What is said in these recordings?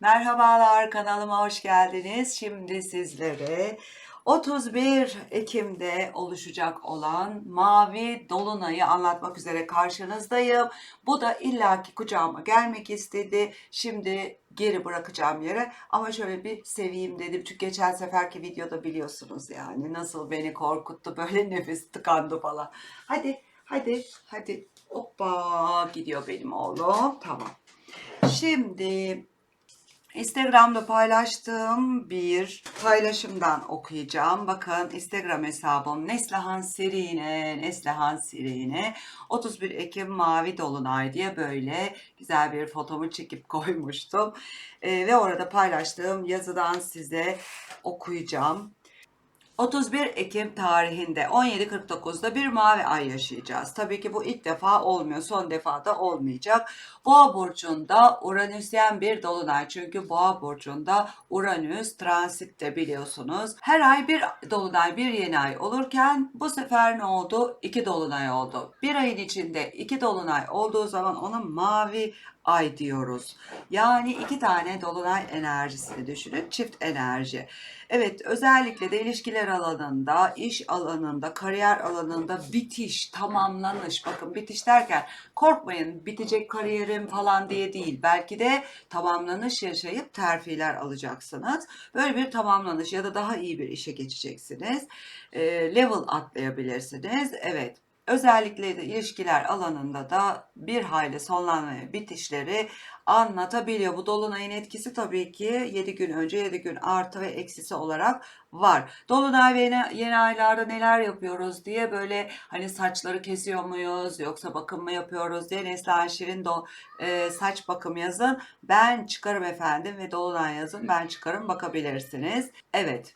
Merhabalar kanalıma hoş geldiniz. Şimdi sizlere 31 Ekim'de oluşacak olan Mavi Dolunay'ı anlatmak üzere karşınızdayım. Bu da illaki kucağıma gelmek istedi. Şimdi geri bırakacağım yere ama şöyle bir seveyim dedim. Çünkü geçen seferki videoda biliyorsunuz yani nasıl beni korkuttu böyle nefes tıkandı falan. Hadi hadi hadi hoppa gidiyor benim oğlum tamam. Şimdi Instagram'da paylaştığım bir paylaşımdan okuyacağım. Bakın Instagram hesabım Neslihan Sirine, Neslihan Sirine 31 Ekim Mavi Dolunay diye böyle güzel bir fotomu çekip koymuştum. Ee, ve orada paylaştığım yazıdan size okuyacağım. 31 Ekim tarihinde 17.49'da bir mavi ay yaşayacağız. Tabii ki bu ilk defa olmuyor, son defa da olmayacak. Boğa burcunda Uranüsyen bir dolunay. Çünkü Boğa burcunda Uranüs transitte biliyorsunuz. Her ay bir dolunay, bir yeni ay olurken bu sefer ne oldu? İki dolunay oldu. Bir ayın içinde iki dolunay olduğu zaman ona mavi ay diyoruz. Yani iki tane dolunay enerjisini düşünün. Çift enerji. Evet özellikle de ilişkiler alanında, iş alanında, kariyer alanında bitiş, tamamlanış. Bakın bitiş derken korkmayın bitecek kariyerim falan diye değil. Belki de tamamlanış yaşayıp terfiler alacaksınız. Böyle bir tamamlanış ya da daha iyi bir işe geçeceksiniz. Ee, level atlayabilirsiniz. Evet özellikle de ilişkiler alanında da bir hayli sonlanmaya bitişleri anlatabiliyor. Bu dolunayın etkisi tabii ki 7 gün önce 7 gün artı ve eksisi olarak var. Dolunay ve yeni, yeni aylarda neler yapıyoruz diye böyle hani saçları kesiyor muyuz yoksa bakım mı yapıyoruz diye Neslihan Şirin do, e, saç bakım yazın. Ben çıkarım efendim ve dolunay yazın ben çıkarım bakabilirsiniz. Evet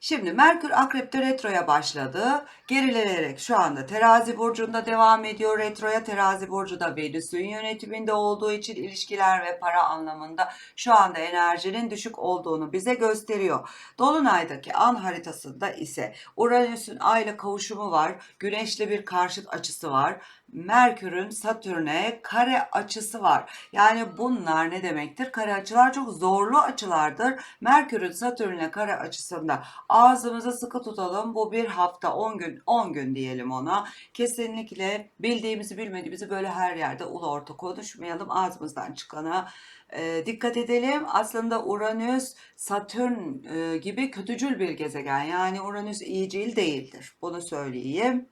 Şimdi Merkür Akrep'te retroya başladı. Gerilenerek şu anda Terazi burcunda devam ediyor retroya. Terazi burcu da Venüs'ün yönetiminde olduğu için ilişkiler ve para anlamında şu anda enerjinin düşük olduğunu bize gösteriyor. Dolunay'daki an haritasında ise Uranüs'ün ayla kavuşumu var. Güneşle bir karşıt açısı var. Merkür'ün Satürn'e kare açısı var. Yani bunlar ne demektir? Kare açılar çok zorlu açılardır. Merkür'ün Satürn'e kare açısında ağzımızı sıkı tutalım. Bu bir hafta 10 gün 10 gün diyelim ona. Kesinlikle bildiğimizi bilmediğimizi böyle her yerde ulu orta konuşmayalım. Ağzımızdan çıkana e, dikkat edelim. Aslında Uranüs, Satürn e, gibi kötücül bir gezegen. Yani Uranüs iyicil değildir. Bunu söyleyeyim.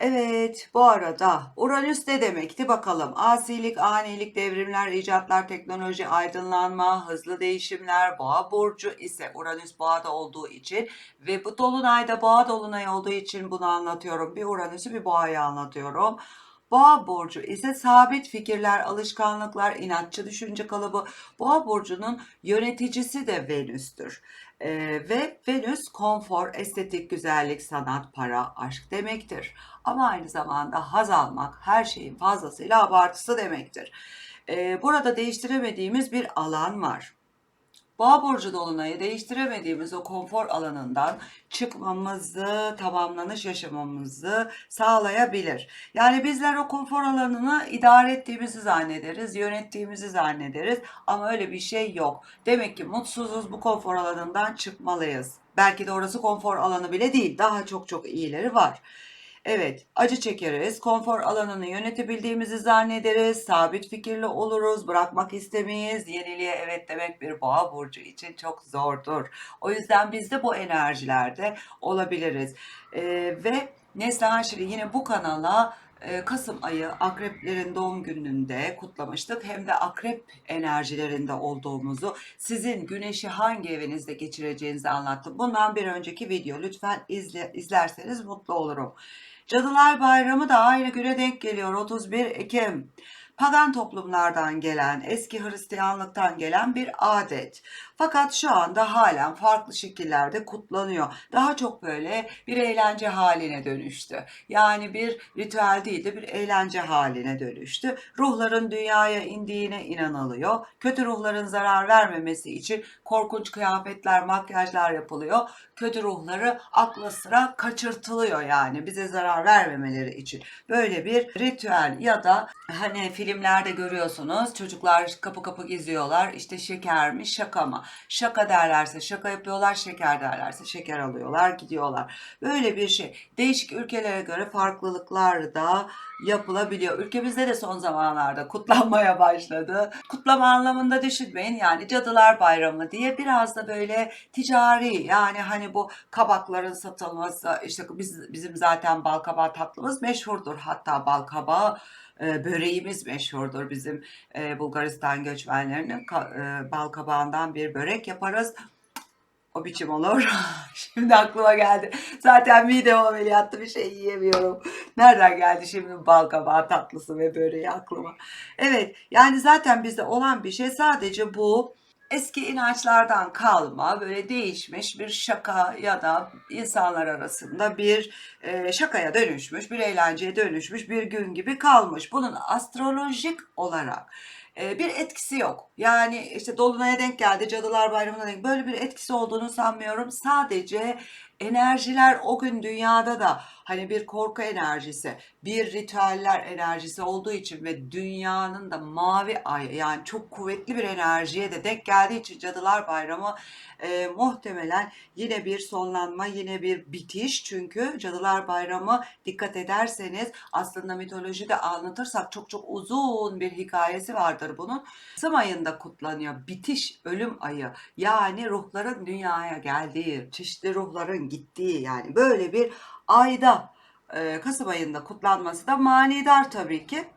Evet, bu arada Uranüs ne demekti bakalım. Asilik, anilik, devrimler, icatlar, teknoloji, aydınlanma, hızlı değişimler, boğa burcu ise Uranüs boğada olduğu için ve bu dolunayda boğa dolunay olduğu için bunu anlatıyorum. Bir Uranüs'ü bir boğayı anlatıyorum. Boğa burcu ise sabit fikirler, alışkanlıklar, inatçı düşünce kalıbı. Boğa burcunun yöneticisi de Venüs'tür. Ee, ve Venüs konfor, estetik, güzellik, sanat, para, aşk demektir. Ama aynı zamanda haz almak her şeyin fazlasıyla abartısı demektir. Ee, burada değiştiremediğimiz bir alan var. Boğa burcu dolunayı değiştiremediğimiz o konfor alanından çıkmamızı, tamamlanış yaşamamızı sağlayabilir. Yani bizler o konfor alanını idare ettiğimizi zannederiz, yönettiğimizi zannederiz ama öyle bir şey yok. Demek ki mutsuzuz bu konfor alanından çıkmalıyız. Belki de orası konfor alanı bile değil. Daha çok çok iyileri var. Evet, acı çekeriz, konfor alanını yönetebildiğimizi zannederiz, sabit fikirli oluruz, bırakmak istemeyiz. Yeniliğe evet demek bir boğa burcu için çok zordur. O yüzden biz de bu enerjilerde olabiliriz. Ee, ve Neslihan Şirin yine bu kanala Kasım ayı akreplerin doğum gününde kutlamıştık. Hem de akrep enerjilerinde olduğumuzu, sizin güneşi hangi evinizde geçireceğinizi anlattım. Bundan bir önceki video lütfen izle, izlerseniz mutlu olurum. Cadılar Bayramı da aynı güne denk geliyor 31 Ekim. Pagan toplumlardan gelen, eski Hristiyanlıktan gelen bir adet. Fakat şu anda halen farklı şekillerde kutlanıyor. Daha çok böyle bir eğlence haline dönüştü. Yani bir ritüel değil de bir eğlence haline dönüştü. Ruhların dünyaya indiğine inanılıyor. Kötü ruhların zarar vermemesi için korkunç kıyafetler, makyajlar yapılıyor. Kötü ruhları akla sıra kaçırtılıyor yani bize zarar vermemeleri için. Böyle bir ritüel ya da hani film filmlerde görüyorsunuz. Çocuklar kapı kapı geziyorlar. İşte şeker mi şaka mı? Şaka derlerse şaka yapıyorlar. Şeker derlerse şeker alıyorlar gidiyorlar. Böyle bir şey. Değişik ülkelere göre farklılıklar da yapılabiliyor. Ülkemizde de son zamanlarda kutlanmaya başladı. Kutlama anlamında düşünmeyin. Yani Cadılar Bayramı diye biraz da böyle ticari yani hani bu kabakların satılması işte biz, bizim zaten bal kabağı tatlımız meşhurdur. Hatta bal kabağı e, böreğimiz meşhurdur bizim e, Bulgaristan göçmenlerinin ka- e, bal kabağından bir börek yaparız. O biçim olur. Şimdi aklıma geldi. Zaten midem ameliyatlı bir şey yiyemiyorum. Nereden geldi şimdi bal kabağı tatlısı ve böreği aklıma? Evet yani zaten bizde olan bir şey sadece bu eski inançlardan kalma böyle değişmiş bir şaka ya da insanlar arasında bir e, şakaya dönüşmüş, bir eğlenceye dönüşmüş bir gün gibi kalmış. Bunun astrolojik olarak e, bir etkisi yok. Yani işte Dolunay'a denk geldi, Cadılar Bayramı'na denk böyle bir etkisi olduğunu sanmıyorum. Sadece enerjiler o gün dünyada da hani bir korku enerjisi, bir ritüeller enerjisi olduğu için ve dünyanın da mavi ay yani çok kuvvetli bir enerjiye de denk geldiği için Cadılar Bayramı e, muhtemelen yine bir sonlanma, yine bir bitiş. Çünkü Cadılar Bayramı dikkat ederseniz aslında mitolojide anlatırsak çok çok uzun bir hikayesi vardır bunun. Kasım ayında kutlanıyor. Bitiş, ölüm ayı. Yani ruhların dünyaya geldiği, çeşitli ruhların gittiği yani böyle bir ayda e, Kasım ayında kutlanması da manidar tabii ki.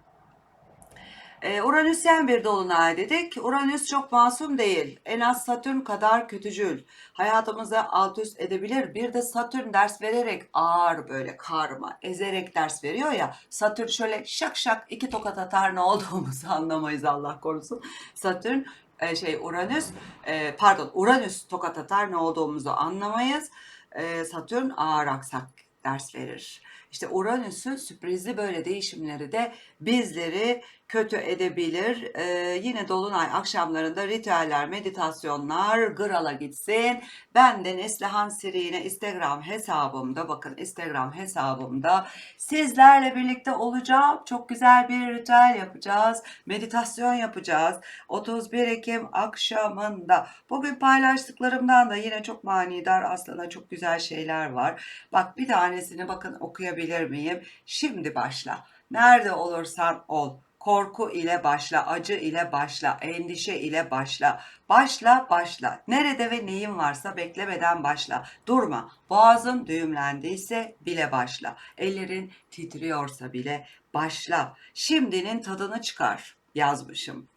E, Uranüsyen bir dolunay dedik. Uranüs çok masum değil. En az Satürn kadar kötücül. Hayatımızı alt üst edebilir. Bir de Satürn ders vererek ağır böyle karma, ezerek ders veriyor ya. Satürn şöyle şak şak iki tokat atar ne olduğumuzu anlamayız Allah korusun. Satürn e, şey Uranüs e, pardon Uranüs tokat atar ne olduğumuzu anlamayız. E, Satürn ağır aksak ders verir. İşte Uranüs'ün sürprizli böyle değişimleri de bizleri kötü edebilir. Ee, yine Dolunay akşamlarında ritüeller, meditasyonlar gırala gitsin. Ben de Neslihan Sirine Instagram hesabımda, bakın Instagram hesabımda sizlerle birlikte olacağım. Çok güzel bir ritüel yapacağız. Meditasyon yapacağız. 31 Ekim akşamında. Bugün paylaştıklarımdan da yine çok manidar aslında çok güzel şeyler var. Bak bir tanesini bakın okuyabilir miyim? Şimdi başla. Nerede olursan ol. Korku ile başla, acı ile başla, endişe ile başla. Başla, başla. Nerede ve neyin varsa beklemeden başla. Durma. Boğazın düğümlendiyse bile başla. Ellerin titriyorsa bile başla. Şimdinin tadını çıkar yazmışım.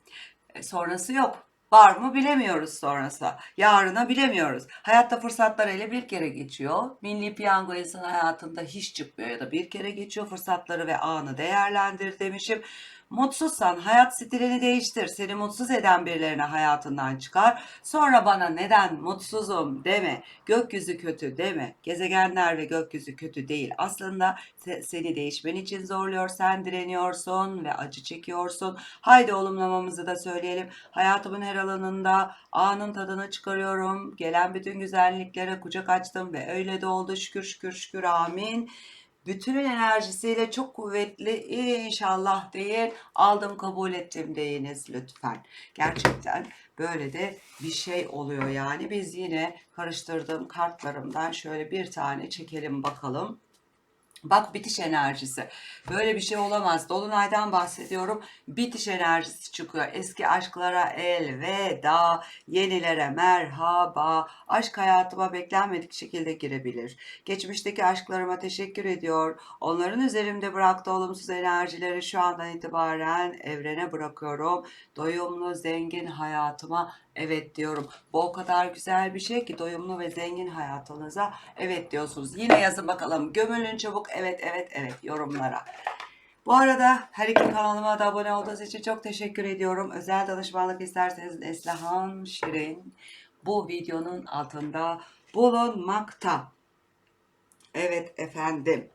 E, sonrası yok. Var mı bilemiyoruz sonrası. Yarına bilemiyoruz. Hayatta fırsatlar ele bir kere geçiyor. Milli piyango insan hayatında hiç çıkmıyor ya da bir kere geçiyor. Fırsatları ve anı değerlendir demişim. Mutsuzsan hayat stilini değiştir. Seni mutsuz eden birilerine hayatından çıkar. Sonra bana neden mutsuzum deme. Gökyüzü kötü deme. Gezegenler ve gökyüzü kötü değil. Aslında se- seni değişmen için zorluyor. Sen direniyorsun ve acı çekiyorsun. Haydi olumlamamızı da söyleyelim. Hayatımın her alanında anın tadını çıkarıyorum. Gelen bütün güzelliklere kucak açtım ve öyle de oldu. Şükür şükür şükür amin bütünün enerjisiyle çok kuvvetli inşallah deyin aldım kabul ettim deyiniz lütfen. Gerçekten böyle de bir şey oluyor yani. Biz yine karıştırdığım kartlarımdan şöyle bir tane çekelim bakalım. Bak bitiş enerjisi. Böyle bir şey olamaz. Dolunay'dan bahsediyorum. Bitiş enerjisi çıkıyor. Eski aşklara elveda, yenilere merhaba. Aşk hayatıma beklenmedik şekilde girebilir. Geçmişteki aşklarıma teşekkür ediyor. Onların üzerimde bıraktığı olumsuz enerjileri şu andan itibaren evrene bırakıyorum. Doyumlu, zengin hayatıma evet diyorum. Bu o kadar güzel bir şey ki doyumlu ve zengin hayatınıza evet diyorsunuz. Yine yazın bakalım. Gömülün çabuk evet evet evet yorumlara. Bu arada her iki kanalıma da abone olduğunuz için çok teşekkür ediyorum. Özel danışmanlık isterseniz Neslihan Şirin bu videonun altında bulunmakta. Evet efendim.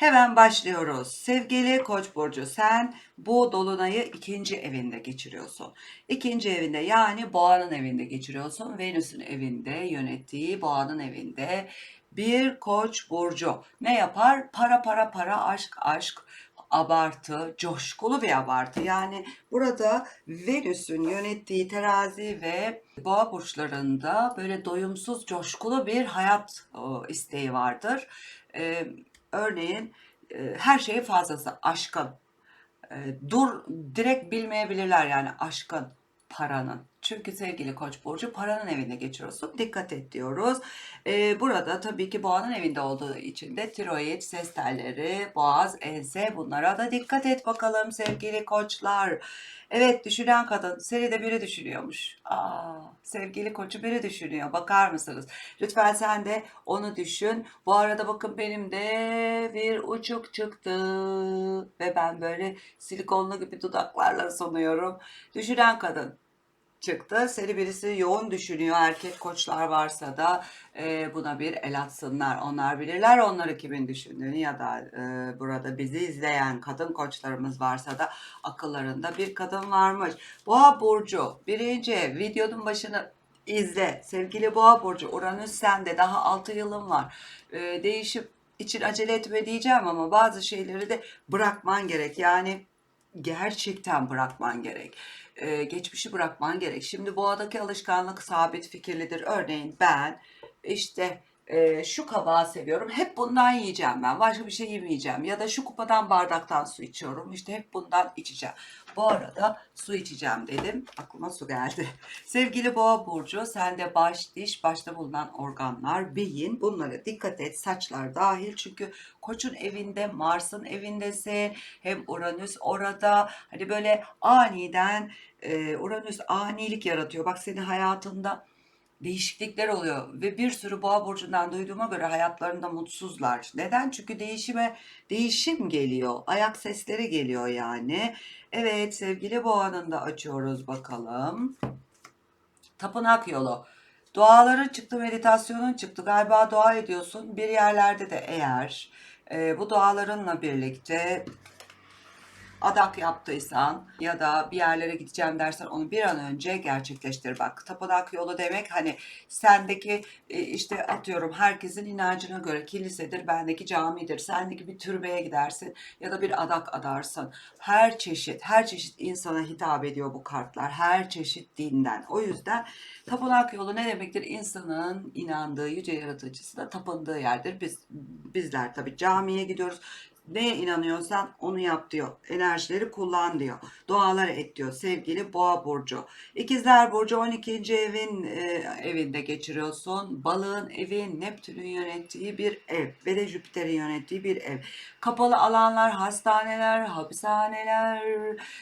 Hemen başlıyoruz. Sevgili Koç burcu, sen bu dolunayı ikinci evinde geçiriyorsun. İkinci evinde yani Boğa'nın evinde geçiriyorsun. Venüs'ün evinde yönettiği Boğa'nın evinde bir Koç burcu ne yapar? Para para para, aşk aşk, abartı, coşkulu bir abartı. Yani burada Venüs'ün yönettiği terazi ve boğa burçlarında böyle doyumsuz, coşkulu bir hayat o, isteği vardır. Örneğin e, her şeyin fazlası, aşkın. E, dur direkt bilmeyebilirler yani aşkın, paranın. Çünkü sevgili Koç burcu paranın evinde geçiyorsun. Dikkat et diyoruz. E, burada tabii ki boğanın evinde olduğu için de tiroid, ses telleri, boğaz, ense bunlara da dikkat et bakalım sevgili koçlar. Evet düşünen kadın seni de biri düşünüyormuş. Aa, sevgili koçu biri düşünüyor. Bakar mısınız? Lütfen sen de onu düşün. Bu arada bakın benim de bir uçuk çıktı. Ve ben böyle silikonlu gibi dudaklarla sunuyorum. Düşünen kadın çıktı. Seni birisi yoğun düşünüyor. Erkek koçlar varsa da e, buna bir el atsınlar. Onlar bilirler onları kimin düşündüğünü ya da e, burada bizi izleyen kadın koçlarımız varsa da akıllarında bir kadın varmış. Boğa Burcu birinci videonun başını izle. Sevgili Boğa Burcu Uranüs sende daha 6 yılın var. E, değişim için acele etme diyeceğim ama bazı şeyleri de bırakman gerek. Yani gerçekten bırakman gerek. Ee, geçmişi bırakman gerek. Şimdi boğadaki alışkanlık sabit fikirlidir. Örneğin ben işte e, şu kabağı seviyorum. Hep bundan yiyeceğim ben. Başka bir şey yemeyeceğim. Ya da şu kupadan bardaktan su içiyorum. İşte hep bundan içeceğim. Bu arada su içeceğim dedim. Aklıma su geldi. Sevgili boğa burcu sende baş, diş, başta bulunan organlar, beyin bunlara dikkat et. Saçlar dahil çünkü koçun evinde, Mars'ın evindesin. Hem Uranüs orada. Hani böyle aniden e, Uranüs anilik yaratıyor. Bak senin hayatında değişiklikler oluyor ve bir sürü boğa burcundan duyduğuma göre hayatlarında mutsuzlar. Neden? Çünkü değişime değişim geliyor. Ayak sesleri geliyor yani. Evet sevgili boğanın da açıyoruz bakalım. Tapınak yolu. Duaların çıktı, meditasyonun çıktı. Galiba dua ediyorsun. Bir yerlerde de eğer e, bu dualarınla birlikte adak yaptıysan ya da bir yerlere gideceğim dersen onu bir an önce gerçekleştir. Bak tapınak yolu demek hani sendeki e, işte atıyorum herkesin inancına göre kilisedir, bendeki camidir. Sendeki bir türbeye gidersin ya da bir adak adarsın. Her çeşit, her çeşit insana hitap ediyor bu kartlar. Her çeşit dinden. O yüzden tapınak yolu ne demektir? İnsanın inandığı yüce yaratıcısına tapındığı yerdir. Biz bizler tabii camiye gidiyoruz neye inanıyorsan onu yap diyor. Enerjileri kullan diyor. Dualar et diyor sevgili Boğa burcu. İkizler burcu 12. evin e, evinde geçiriyorsun. Balığın evi Neptün'ün yönettiği bir ev ve de Jüpiter'in yönettiği bir ev. Kapalı alanlar, hastaneler, hapishaneler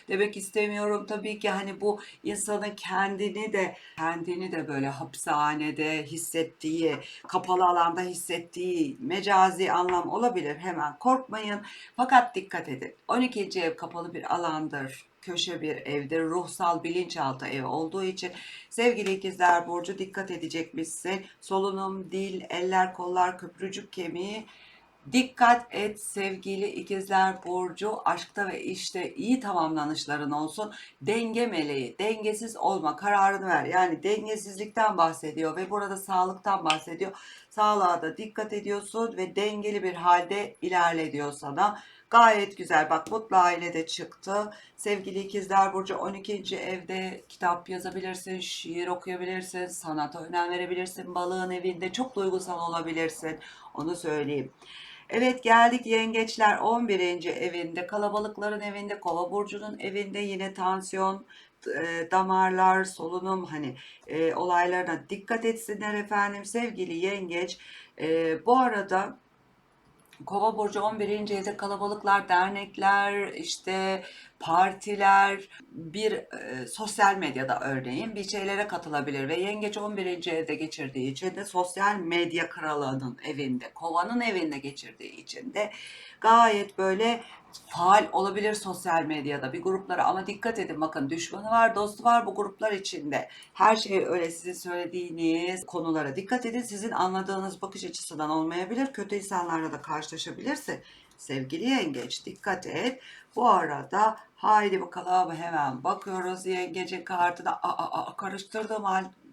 demek istemiyorum tabii ki hani bu insanın kendini de kendini de böyle hapishanede hissettiği, kapalı alanda hissettiği mecazi anlam olabilir. Hemen korkmayın. Fakat dikkat edin. 12. ev kapalı bir alandır. Köşe bir evdir. Ruhsal bilinçaltı ev olduğu için sevgili ikizler burcu dikkat edecekmişsin. Solunum, dil, eller, kollar, köprücük kemiği Dikkat et sevgili ikizler burcu aşkta ve işte iyi tamamlanışların olsun. Denge meleği, dengesiz olma kararını ver. Yani dengesizlikten bahsediyor ve burada sağlıktan bahsediyor. Sağlığa da dikkat ediyorsun ve dengeli bir halde ilerle diyor sana. Gayet güzel. Bak mutlu aile de çıktı. Sevgili ikizler burcu 12. evde kitap yazabilirsin, şiir okuyabilirsin, sanata önem verebilirsin. Balığın evinde çok duygusal olabilirsin. Onu söyleyeyim. Evet geldik yengeçler 11. evinde, kalabalıkların evinde, kova burcunun evinde yine tansiyon, e, damarlar, solunum hani e, olaylarına dikkat etsinler efendim sevgili yengeç. E, bu arada Kova burcu 11. evde kalabalıklar, dernekler, işte partiler, bir e, sosyal medyada örneğin bir şeylere katılabilir ve yengeç 11. evde geçirdiği için de sosyal medya kralının evinde, kovanın evinde geçirdiği için de gayet böyle faal olabilir sosyal medyada bir gruplara ama dikkat edin bakın düşmanı var dostu var bu gruplar içinde her şey öyle sizin söylediğiniz konulara dikkat edin sizin anladığınız bakış açısından olmayabilir kötü insanlarla da karşılaşabilirsin Sevgili yengeç dikkat et. Bu arada haydi bakalım hemen bakıyoruz yengecin kartına. Aa, aa, aa,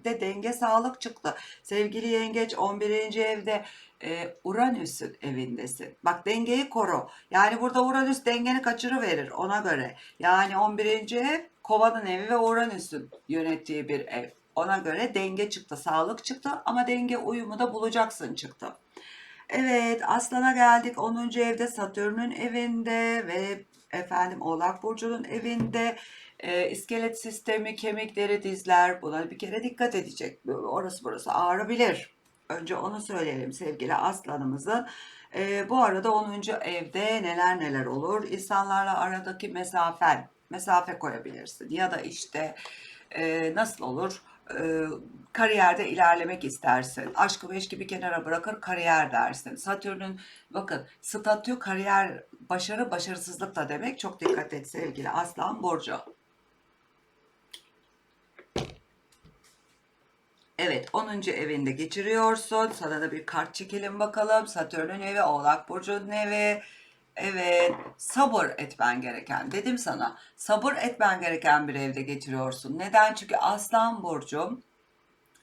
halde denge sağlık çıktı. Sevgili yengeç 11. evde e, Uranüs'ün evindesin. Bak dengeyi koru. Yani burada Uranüs dengeni kaçırıverir ona göre. Yani 11. ev kovanın evi ve Uranüs'ün yönettiği bir ev. Ona göre denge çıktı, sağlık çıktı ama denge uyumu da bulacaksın çıktı. Evet, Aslan'a geldik. 10. evde Satürn'ün evinde ve efendim Oğlak Burcu'nun evinde. E, iskelet sistemi, kemikleri, dizler buna bir kere dikkat edecek. Orası burası ağrabilir. Önce onu söyleyelim sevgili Aslan'ımızın. E, bu arada 10. evde neler neler olur? İnsanlarla aradaki mesafen, mesafe koyabilirsin. Ya da işte e, nasıl olur? E, kariyerde ilerlemek istersin. Aşkı meşki bir kenara bırakır kariyer dersin. Satürn'ün bakın statü kariyer başarı başarısızlık da demek. Çok dikkat et sevgili Aslan Burcu. Evet 10. evinde geçiriyorsun. Sana da bir kart çekelim bakalım. Satürn'ün evi, Oğlak Burcu'nun evi. Evet, sabır etmen gereken. Dedim sana, sabır etmen gereken bir evde geçiriyorsun. Neden? Çünkü Aslan Burcu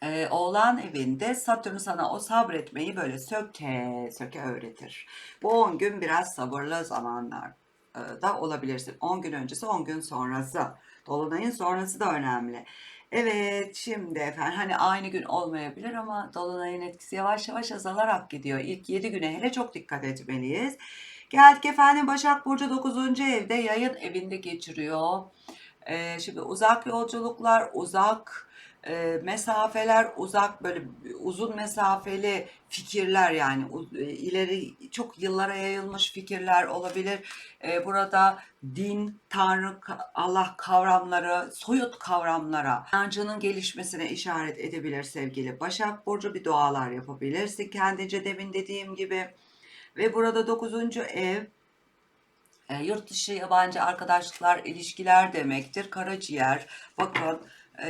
e, Oğlan evinde Satürn sana o sabretmeyi böyle söke söke öğretir. Bu 10 gün biraz sabırlı zamanlar da olabilirsin. 10 gün öncesi 10 gün sonrası. Dolunayın sonrası da önemli. Evet şimdi efendim hani aynı gün olmayabilir ama Dolunay'ın etkisi yavaş yavaş azalarak gidiyor. İlk 7 güne hele çok dikkat etmeliyiz. Geldik efendim Başak Burcu 9. evde yayın evinde geçiriyor. Ee, şimdi uzak yolculuklar, uzak e, mesafeler, uzak böyle uzun mesafeli fikirler yani e, ileri çok yıllara yayılmış fikirler olabilir. E, burada din, Tanrı, Allah kavramları, soyut kavramlara, inancının gelişmesine işaret edebilir sevgili Başak Burcu. Bir dualar yapabilirsin kendince demin dediğim gibi. Ve burada dokuzuncu ev e, yurt dışı yabancı arkadaşlıklar, ilişkiler demektir. Karaciğer, bakın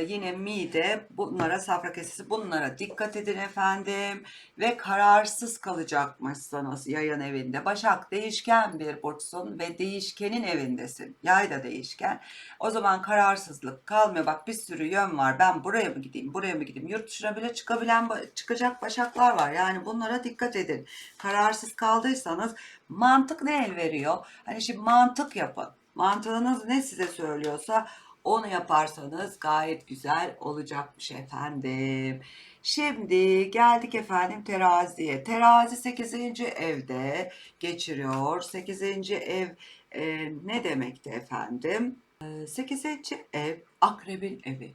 yine mide, bunlara safra kesesi, bunlara dikkat edin efendim. Ve kararsız kalacakmışsınız yayın evinde. Başak değişken bir burçsun ve değişkenin evindesin. Yay da değişken. O zaman kararsızlık kalmıyor. Bak bir sürü yön var. Ben buraya mı gideyim, buraya mı gideyim? Yurt dışına bile çıkabilen, çıkacak başaklar var. Yani bunlara dikkat edin. Kararsız kaldıysanız mantık ne el veriyor? Hani şimdi mantık yapın. Mantığınız ne size söylüyorsa onu yaparsanız gayet güzel olacakmış efendim. Şimdi geldik efendim teraziye. Terazi 8. evde geçiriyor. 8. ev e, ne demekti efendim? 8. ev akrebin evi.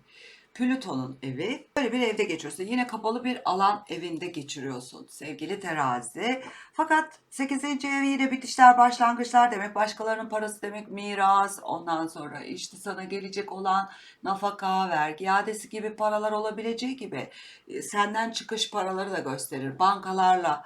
Plüton'un evi. Böyle bir evde geçiyorsun. Yine kapalı bir alan evinde geçiriyorsun sevgili terazi. Fakat 8. ev yine bitişler, başlangıçlar demek. Başkalarının parası demek miras. Ondan sonra işte sana gelecek olan nafaka, vergi iadesi gibi paralar olabileceği gibi e, senden çıkış paraları da gösterir. Bankalarla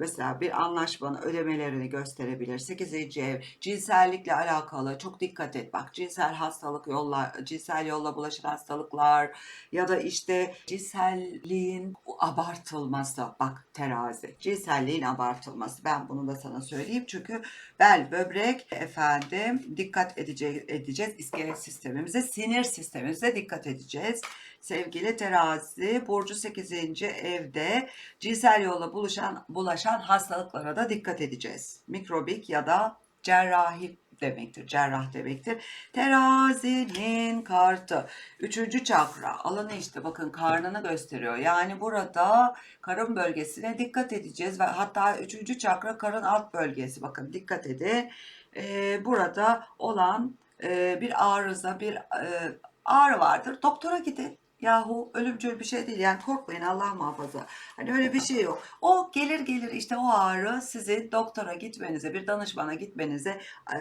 mesela bir anlaşmanın ödemelerini gösterebilir. 8. ev cinsellikle alakalı çok dikkat et. Bak cinsel hastalık yolla, cinsel yolla bulaşan hastalıklar ya da işte cinselliğin abartılması. Bak terazi. Cinselliğin abartılması. Ben bunu da sana söyleyeyim. Çünkü bel, böbrek efendim dikkat edeceğiz, edeceğiz. iskelet sistemimize, sinir sistemimize dikkat edeceğiz. Sevgili terazi, Burcu 8. evde cinsel yolla buluşan, bulaşan hastalıklara da dikkat edeceğiz. Mikrobik ya da cerrahi demektir. Cerrah demektir. Terazinin kartı. Üçüncü çakra. Alanı işte bakın karnını gösteriyor. Yani burada karın bölgesine dikkat edeceğiz. ve Hatta üçüncü çakra karın alt bölgesi. Bakın dikkat edin. Ee, burada olan e, bir arıza, bir e, ağrı vardır. Doktora gidin. Yahu ölümcül bir şey değil yani korkmayın Allah muhafaza. Hani öyle bir şey yok. O gelir gelir işte o ağrı sizi doktora gitmenize bir danışmana gitmenize e,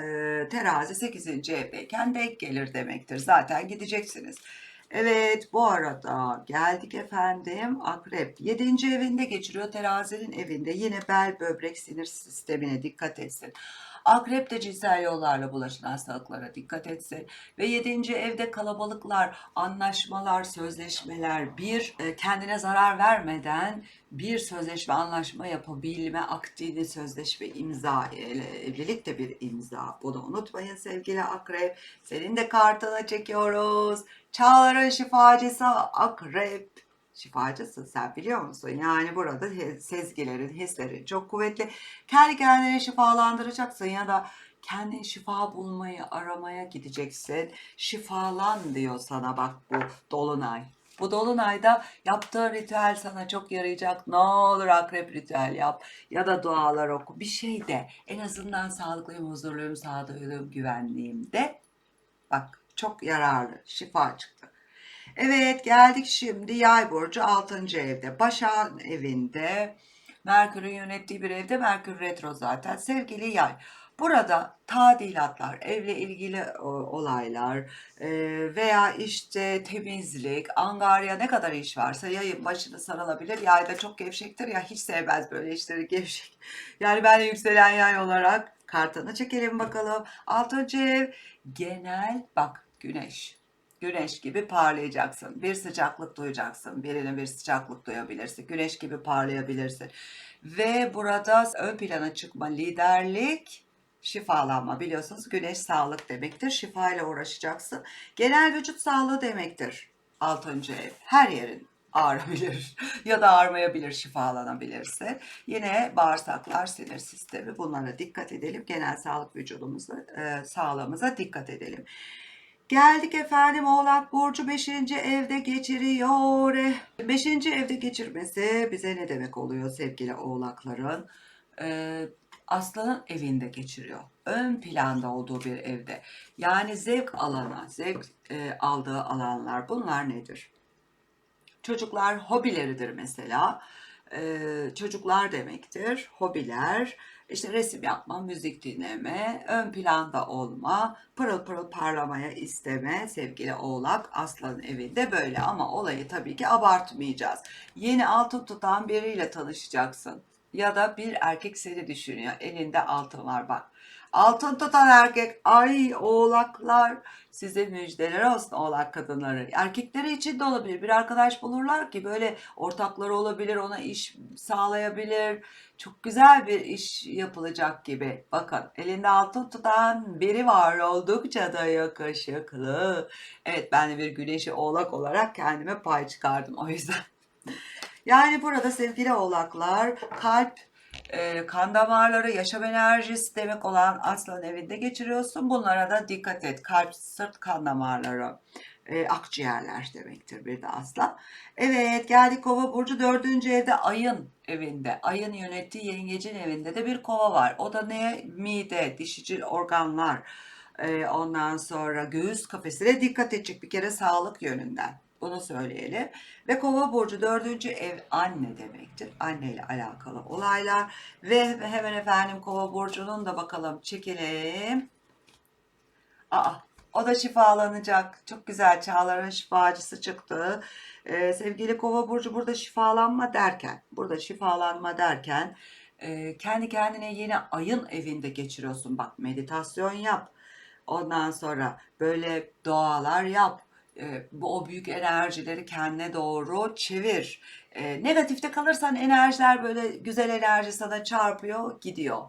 terazi 8. evdeyken denk gelir demektir. Zaten gideceksiniz. Evet bu arada geldik efendim akrep 7. evinde geçiriyor terazinin evinde yine bel böbrek sinir sistemine dikkat etsin. Akrep de cinsel yollarla bulaşan hastalıklara dikkat etsin. Ve yedinci evde kalabalıklar, anlaşmalar, sözleşmeler, bir e, kendine zarar vermeden bir sözleşme, anlaşma yapabilme, akdini sözleşme imza, e, evlilik de bir imza. Bunu unutmayın sevgili akrep. Senin de kartını çekiyoruz. Çağların şifacısı akrep. Şifacısın sen biliyor musun? Yani burada sezgilerin, hislerin çok kuvvetli. Kendi kendine şifalandıracaksın ya da kendin şifa bulmayı aramaya gideceksin. Şifalan diyor sana bak bu dolunay. Bu dolunayda yaptığın ritüel sana çok yarayacak. Ne olur akrep ritüel yap ya da dualar oku. Bir şey de en azından sağlıklıyım, huzurluyum, sağduyuluyum, güvenliyim de. Bak çok yararlı. Şifa çıktı. Evet geldik şimdi yay burcu 6. evde. Başak'ın evinde. Merkür'ün yönettiği bir evde. Merkür retro zaten. Sevgili yay. Burada tadilatlar, evle ilgili o, olaylar e, veya işte temizlik, angarya ne kadar iş varsa yayın başını sarılabilir. Yayda çok gevşektir ya hiç sevmez böyle işleri gevşek. Yani ben yükselen yay olarak kartını çekelim bakalım. 6. ev genel bak güneş. Güneş gibi parlayacaksın. Bir sıcaklık duyacaksın. Birine bir sıcaklık duyabilirsin. Güneş gibi parlayabilirsin. Ve burada ön plana çıkma liderlik, şifalanma. Biliyorsunuz güneş sağlık demektir. Şifa ile uğraşacaksın. Genel vücut sağlığı demektir. Altıncı ev. Her yerin ağrabilir ya da ağrmayabilir şifalanabilirse. Yine bağırsaklar, sinir sistemi bunlara dikkat edelim. Genel sağlık vücudumuza, e, sağlığımıza dikkat edelim. Geldik efendim Oğlak Burcu 5. evde geçiriyor. 5. evde geçirmesi bize ne demek oluyor sevgili Oğlakların? Ee, Aslanın evinde geçiriyor. Ön planda olduğu bir evde. Yani zevk alana, zevk e, aldığı alanlar bunlar nedir? Çocuklar hobileridir mesela. Ee, çocuklar demektir. Hobiler, işte resim yapma, müzik dinleme, ön planda olma, pırıl pırıl parlamaya isteme sevgili oğlak aslanın evinde böyle ama olayı tabii ki abartmayacağız. Yeni altın tutan biriyle tanışacaksın ya da bir erkek seni düşünüyor elinde altın var bak. Altın tutan erkek ay oğlaklar size müjdeler olsun oğlak kadınları. Erkekleri için de olabilir. Bir arkadaş bulurlar ki böyle ortakları olabilir, ona iş sağlayabilir. Çok güzel bir iş yapılacak gibi. Bakın elinde altın tutan biri var oldukça da yakışıklı. Evet ben de bir güneşi oğlak olarak kendime pay çıkardım o yüzden. Yani burada sevgili oğlaklar kalp, e, kan damarları, yaşam enerjisi demek olan aslan evinde geçiriyorsun. Bunlara da dikkat et. Kalp, sırt kan damarları, e, akciğerler demektir bir de aslan. Evet geldik kova burcu dördüncü evde ayın evinde. Ayın yönettiği yengecin evinde de bir kova var. O da ne? Mide, dişicil organlar. E, ondan sonra göğüs kafesine dikkat edecek bir kere sağlık yönünden. Bunu söyleyelim. Ve kova burcu dördüncü ev anne demektir. Anne ile alakalı olaylar. Ve hemen efendim kova burcunun da bakalım çekelim. Aa, o da şifalanacak. Çok güzel çağların şifacısı çıktı. Ee, sevgili kova burcu burada şifalanma derken, burada şifalanma derken e, kendi kendine yine ayın evinde geçiriyorsun. Bak meditasyon yap. Ondan sonra böyle dualar yap. E, bu o büyük enerjileri kendine doğru çevir. E, negatifte kalırsan enerjiler böyle güzel enerji sana çarpıyor, gidiyor.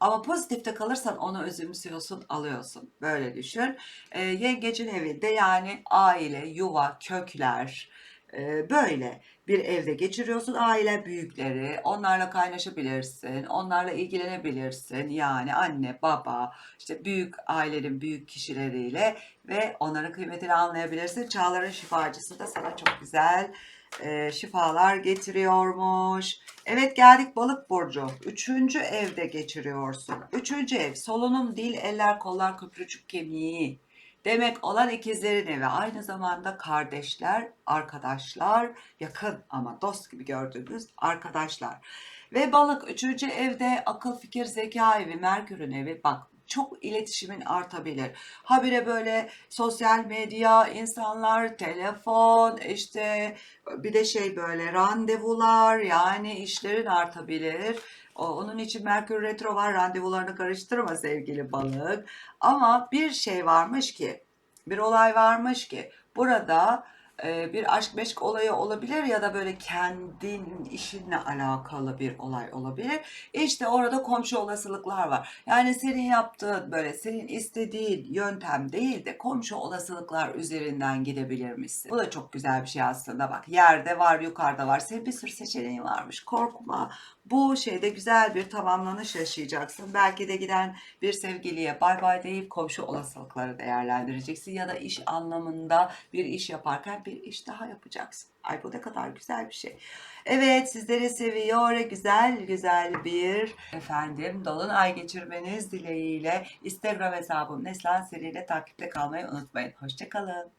Ama pozitifte kalırsan onu özümsüyorsun, alıyorsun. Böyle düşün. E, yengecin evinde yani aile, yuva, kökler e, böyle bir evde geçiriyorsun. Aile büyükleri, onlarla kaynaşabilirsin, onlarla ilgilenebilirsin. Yani anne, baba, işte büyük ailenin büyük kişileriyle ve onların kıymetini anlayabilirsin. Çağların şifacısı da sana çok güzel e, şifalar getiriyormuş. Evet geldik balık burcu. Üçüncü evde geçiriyorsun. Üçüncü ev solunum, dil, eller, kollar, köprücük kemiği demek olan ikizlerin evi. Aynı zamanda kardeşler, arkadaşlar, yakın ama dost gibi gördüğünüz arkadaşlar. Ve balık üçüncü evde akıl, fikir, zeka evi, Merkür'ün evi. Bak çok iletişimin artabilir. Habire böyle sosyal medya, insanlar, telefon, işte bir de şey böyle randevular yani işlerin artabilir. Onun için Merkür Retro var randevularını karıştırma sevgili balık. Ama bir şey varmış ki bir olay varmış ki burada e, bir aşk meşk olayı olabilir ya da böyle kendin işinle alakalı bir olay olabilir. İşte orada komşu olasılıklar var. Yani senin yaptığın böyle senin istediğin yöntem değil de komşu olasılıklar üzerinden gidebilirmişsin. Bu da çok güzel bir şey aslında bak. Yerde var, yukarıda var. Senin bir sürü seçeneğin varmış. Korkma. Bu şeyde güzel bir tamamlanış yaşayacaksın. Belki de giden bir sevgiliye bay bay deyip komşu olasılıkları değerlendireceksin ya da iş anlamında bir iş yaparken bir iş daha yapacaksın. Ay bu ne kadar güzel bir şey. Evet sizleri seviyor. Güzel güzel bir efendim dolunay geçirmeniz dileğiyle Instagram hesabım Neslan Seri ile takipte kalmayı unutmayın. Hoşçakalın.